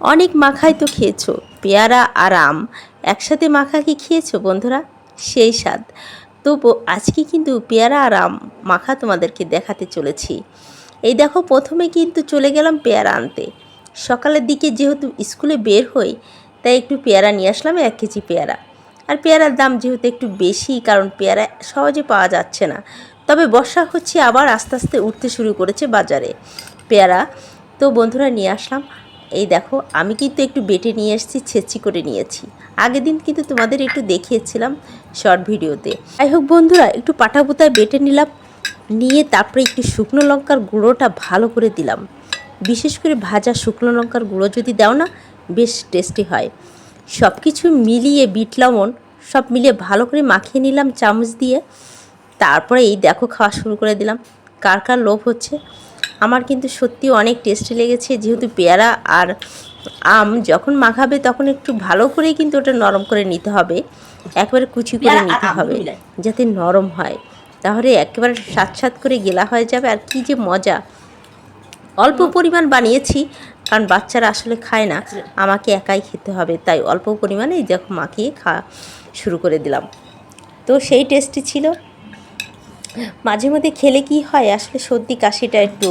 অনেক মাখাই তো খেয়েছো, পেয়ারা আর আম। একসাথে মাখা কি খেয়েছো বন্ধুরা? সেই স্বাদ। তবু আজকে কিন্তু পেয়ারা আর আম মাখা তোমাদেরকে দেখাতে চলেছি। এই দেখো, প্রথমে কিন্তু চলে গেলাম পেয়ারা আনতে। সকালের দিকে যেহেতু স্কুলে বের হই, তাই একটু পেয়ারা নিয়ে আসলাম, এক কেজি পেয়ারা। আর পেয়ারার দাম যেহেতু একটু বেশি, কারণ পেয়ারা সহজে পাওয়া যাচ্ছে না। তবে বর্ষা হচ্ছে, আবার আস্তে আস্তে উঠতে শুরু করেছে বাজারে পেয়ারা। তো বন্ধুরা নিয়ে আসলাম। এই দেখো, আমি কিন্তু একটু বেটে নিয়ে এসেছি, ছেঁচি করে নিয়েছি। আগের দিন কিন্তু তোমাদের একটু দেখিয়েছিলাম শর্ট ভিডিওতে। যাই হোক বন্ধুরা, একটু পাটাপুতায় বেটে নিলাম, নিয়ে তারপরে একটু শুকনো লঙ্কার গুঁড়োটা ভালো করে দিলাম। বিশেষ করে ভাজা শুকনো লঙ্কার গুঁড়ো যদি দাও না, বেশ টেস্টি হয়। সব কিছু মিলিয়ে বিট লবণ, সব মিলিয়ে ভালো করে মাখিয়ে নিলাম চামচ দিয়ে। তারপরে এই দেখো, খাওয়া শুরু করে দিলাম। কার কার লোভ হচ্ছে? আমার কিন্তু সত্যি অনেক টেস্টি লেগেছে যেহেতু পেয়ারা আর আম যখন মাখাবে তখন একটু ভালো করেই কিন্তু ওটা নরম করে নিতে হবে একবারে কুচি করে নিতে হবে যাতে নরম হয়। তাহলে একেবারে সাত সাত করে গেলা হয়ে যাবে আর কি যে মজা। অল্প পরিমাণ বানিয়েছি কারণ বাচ্চারা আসলে খায় না আমাকে একাই খেতে হবে তাই অল্প পরিমাণে দেখো মাখিয়ে খাওয়া শুরু করে দিলাম। তো সেই টেস্টি ছিল। মাঝে মধ্যে খেলে কি হয়? আসলে সর্দি কাশিটা একটু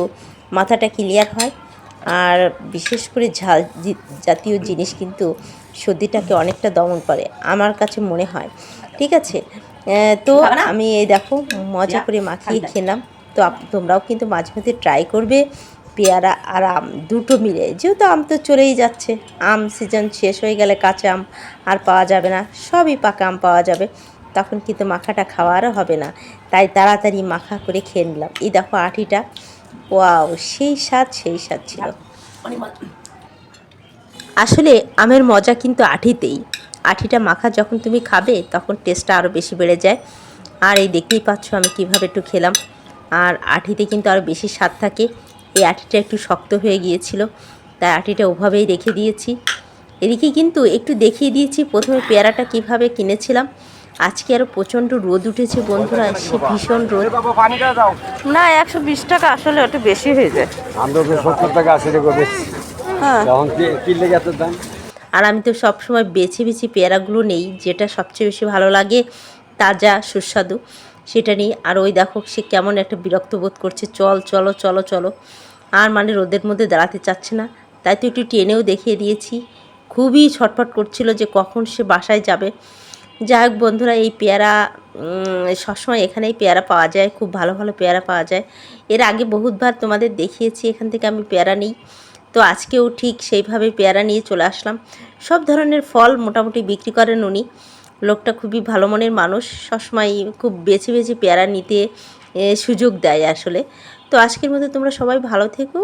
মাথাটা ক্লিয়ার হয়। আর বিশেষ করে ঝাল জাতীয় জিনিস কিন্তু সর্দিটাকে অনেকটা দমন করে আমার কাছে মনে হয়। ঠিক আছে? তো আমি এই দেখো মজা করে মাখিয়ে খেলাম। তো তোমরাও কিন্তু মাঝে মধ্যে ট্রাই করবে। পেয়ারা আর আম দুটো মিলে। যেহেতু আম তো চলেই যাচ্ছে আম সিজন শেষ হয়ে গেলে কাঁচা আম আর পাওয়া যাবে না। সবই পাকা আম পাওয়া যাবে। তখন কিন্তু মাখাটা খাওয়ারও হবে না। তাই তাড়াতাড়ি মাখা করে খেয়ে নিলাম। এই দেখো আটিটা। ওয়াও, সেই স্বাদ সেই স্বাদ ছিল। আসলে আমের মজা কিন্তু আঠিতেই আঠিটা মাখা যখন তুমি খাবে, তখন টেস্টটা আরও বেশি বেড়ে যায়। আর এই দেখতেই পাচ্ছ আমি কীভাবে একটু খেলাম। আর আঠিতে কিন্তু আরও বেশি স্বাদ থাকে। এই আঠিটা একটু শক্ত হয়ে গিয়েছিল। তাই আঠিটা ওভাবেই রেখে দিয়েছি। এদিকে কিন্তু একটু দেখিয়ে দিয়েছি। প্রথমে পেয়ারাটা কীভাবে কিনেছিলাম। আজকে আরও প্রচণ্ড রোদ উঠেছে বন্ধুরা সে ভীষণ রোদ। না একশো বিশ টাকা আসলে ওটা বেশি হয়ে যায়। আমরা তো সত্তর টাকা আশি টাকা বেশি। হ্যাঁ। তখন কি- কিনলে এত দাম? আর আমি তো সব সময় বেছে বেছে পেয়ারাগুলো নেই যেটা সবচেয়ে বেশি ভালো লাগে তাজা সুস্বাদু সেটা নিই আর ওই দেখো সে কেমন একটা বিরক্ত বোধ করছে। চল চলো চলো চলো। আর মানে রোদের মধ্যে দাঁড়াতে চাচ্ছে না। তাই তো একটু টেনেও দেখিয়ে দিয়েছি। খুবই ছটফট করছিল যে কখন সে বাসায় যাবে। যাই হোক বন্ধুরা, এই পেয়ারা সবসময় এখানেই পেয়ারা পাওয়া যায়, খুব ভালো ভালো পেয়ারা পাওয়া যায়। এর আগে বহুতবার তোমাদের দেখিয়েছি, এখান থেকে আমি পেয়ারা নিই। তো আজকেও ঠিক সেইভাবে পেয়ারা নিয়ে চলে আসলাম। সব ধরনের ফল মোটামুটি বিক্রি করেন উনি। লোকটা খুবই ভালো মনের মানুষ, সবসময় খুব বেছে বেছে পেয়ারা নিতে সুযোগ দেয় আসলে। তো আজকের মধ্যে তোমরা সবাই ভালো থেকো।